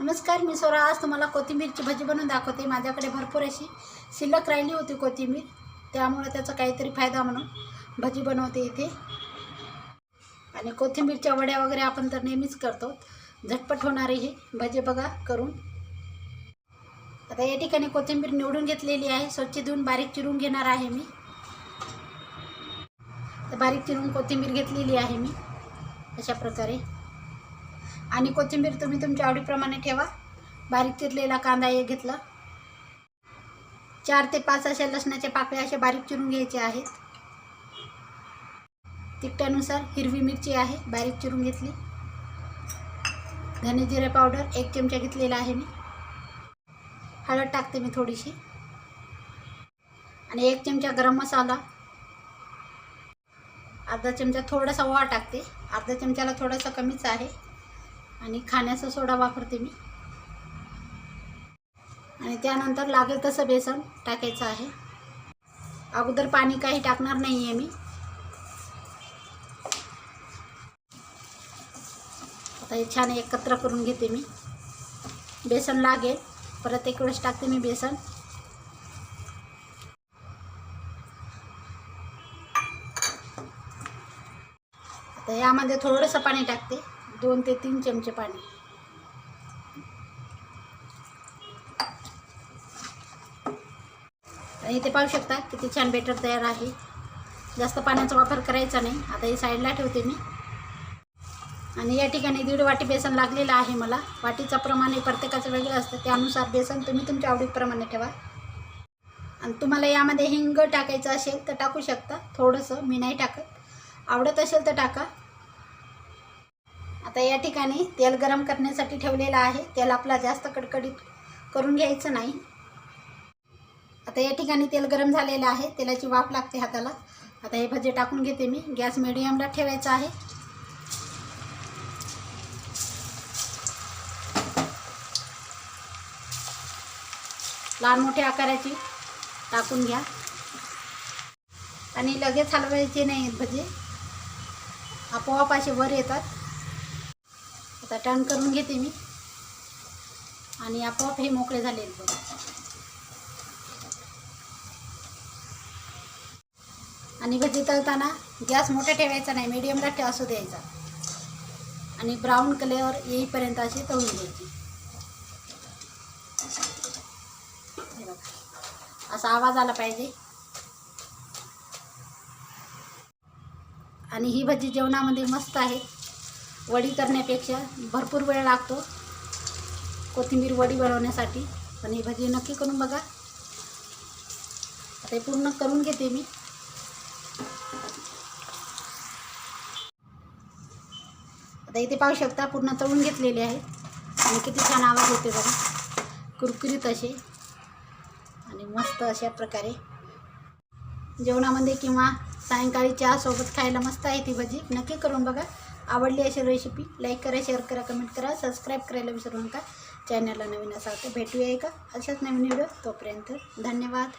नमस्कार मी सोरा. आज तुम्हाला कोथिंबीरची भजी बनवून दाखवते. माझ्याकडे भरपूर अशी शिल्लक राहिली होती कोथिंबीर. त्यामुळं त्याचा काहीतरी फायदा म्हणून भजी बनवते इथे. आणि कोथिंबीरच्या वड्या वगैरे आपण तर नेहमीच करतो. झटपट होणारी ही भजी बघा करून. आता या ठिकाणी कोथिंबीर निवडून घेतलेली आहे. स्वच्छ धुवून बारीक चिरून घेणार आहे मी. तर बारीक चिरून कोथिंबीर घेतलेली आहे मी. अशा प्रकारे. आणि कोथिंबीर तुम्ही तुमच्या आवडीप्रमाणे ठेवा. बारीक चिरलेला कांदा एक घेतला. चार ते पाच अशा लसणाच्या पाकळ्या अशा बारीक चिरून घ्यायच्या आहेत. तिखटानुसार हिरवी मिरची आहे बारीक चिरून घेतली. धने जिरे पावडर एक चमचा घेतलेला आहे मी. हळद टाकते मी थोडीशी. आणि एक चमचा गरम मसाला. अर्धा चमचा थोडासा ओवा टाकते. अर्धा चमच्याला थोडासा कमीच आहे. आणि खाण्याचा सोडा वापरते मी. आणि त्यानंतर लागेल तसं बेसन टाकायचं आहे. अगोदर पाणी काही टाकणार नाही आहे मी. आता हे छान एकत्र करून घेते मी. बेसन लागेल. परत एक वेळेस टाकते मी बेसन. आता यामध्ये थोडंसं पाणी टाकते. दोन ते तीन चमचे पाणी. आणि इथे पाहू शकता किती छान बेटर तयार आहे. जास्त पाण्याचा वापर करायचा नाही. आता ही साईडला ठेवते मी. आणि या ठिकाणी दीड वाटी बेसन लागलेलं आहे मला. वाटीचं प्रमाण हे प्रत्येकाचं वेगळं असतं. त्यानुसार बेसन तुम्ही तुमच्या आवडीप्रमाणे ठेवा. आणि तुम्हाला यामध्ये हिंग टाकायचं असेल तर टाकू शकता. थोडंसं मी नाही टाकत. आवडत असेल तर टाका. आता या ठिकाणी तेल गरम करण्यासाठी ठेवलेलं आहे. तेल आपला जास्त कडकडीत करून घ्यायचं नाही. आता या ठिकाणी तेल गरम झालेलं आहे. तेलाची वाफ लागते हाताला. आता हे भजे टाकून घेते मी. गॅस मिडियमला ठेवायचा आहे. लहान मोठ्या आकाराची टाकून घ्या. आणि लगेच हलवायचे नाही आहेत भजे. आपोआप असे वर येतात. आता टर्न करून घेते मी. आणि आपोआप हे मोकळे झालेले बघा. आणि भजी तळताना गॅस मोठा ठेवायचा नाही मीडियमला ठे असू द्यायचा. आणि ब्राऊन कलर येईपर्यंत अशी तळून घ्यायची. हे बघा. असा आवाज आला पाहिजे. आणि ही भजी जेवणामध्ये मस्त आहे. वडी करण्यापेक्षा भरपूर वेळ लागतो कोथिंबीर वडी बनवण्यासाठी. पण ही भजी नक्की करून बघा. आता हे पूर्ण करून घेते मी. आता इथे पाहू शकता पूर्ण तळून घेतलेले आहे. आणि किती छान आवाज होते बघा. कुरकुरीत असे. आणि मस्त अशा प्रकारे. जेवणामध्ये किंवा सायंकाळी चहासोबत खायला मस्त आहे ती भजी. नक्की करून बघा. आवडली अशी रेसिपी लाईक करा शेअर करा कमेंट करा सबस्क्राईब करायला विसरू नका. चॅनलला नवीन असाल तर भेटूया का अशाच नवीन व्हिडिओ तोपर्यंत धन्यवाद.